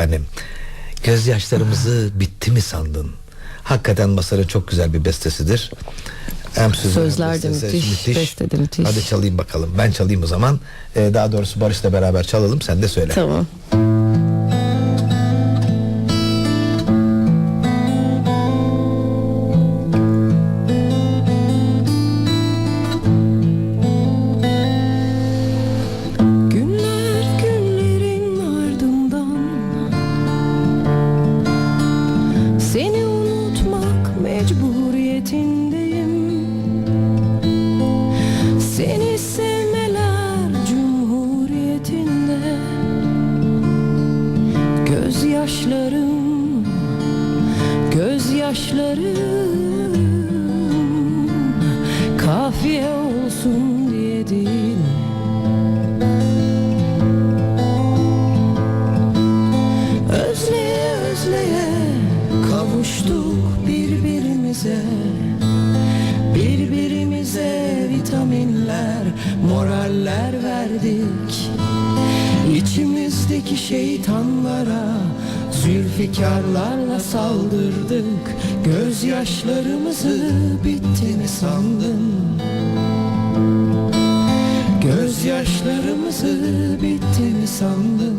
Efendim, gözyaşlarımızı bitti mi sandın? Hakikaten Masar'ın çok güzel bir bestesidir. Hem Sözler de bestesi müthiş, beste de müthiş. Hadi çalayım bakalım. Ben çalayım o zaman. Ee, daha doğrusu Barış'la beraber çalalım. Sen de söyle. Tamam. Gözyaşlarım Gözyaşlarım Kafiye olsun diye değil. Özleye özleye kavuştuk birbirimize. Birbirimize vitaminler, moraller verdik. İçimizdeki şeytanlara Zülfikarlarla saldırdık Gözyaşlarımızı bitti mi sandın? Gözyaşlarımızı bitti mi sandın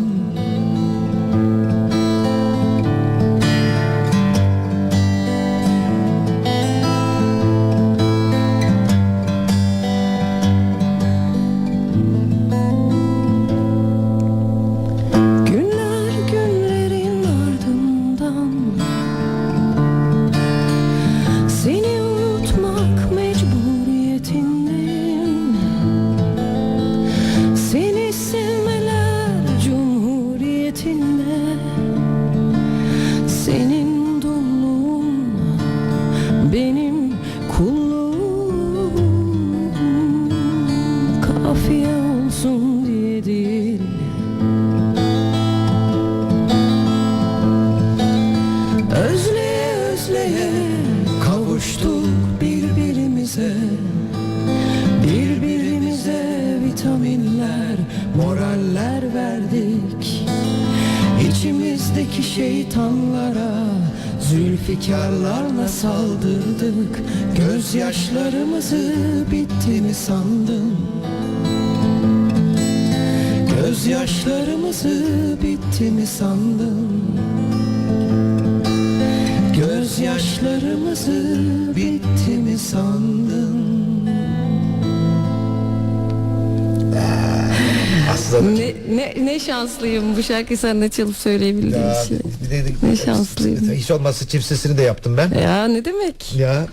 kavuştuk birbirimize. Birbirimize vitaminler, moraller verdik. İçimizdeki şeytanlara Zülfikarlarla saldırdık. Gözyaşlarımızı bitti mi sandın? Gözyaşlarımızı bitti mi sandın Gözyaşlarımızı bitti mi sandın Aslanım. Ne, ne, ne şanslıyım bu şarkıyı seninle çalıp söyleyebildiğim için. Ne şanslıyım. Hiç olmazsa çift sesini de yaptım ben. Ya ne demek? Ya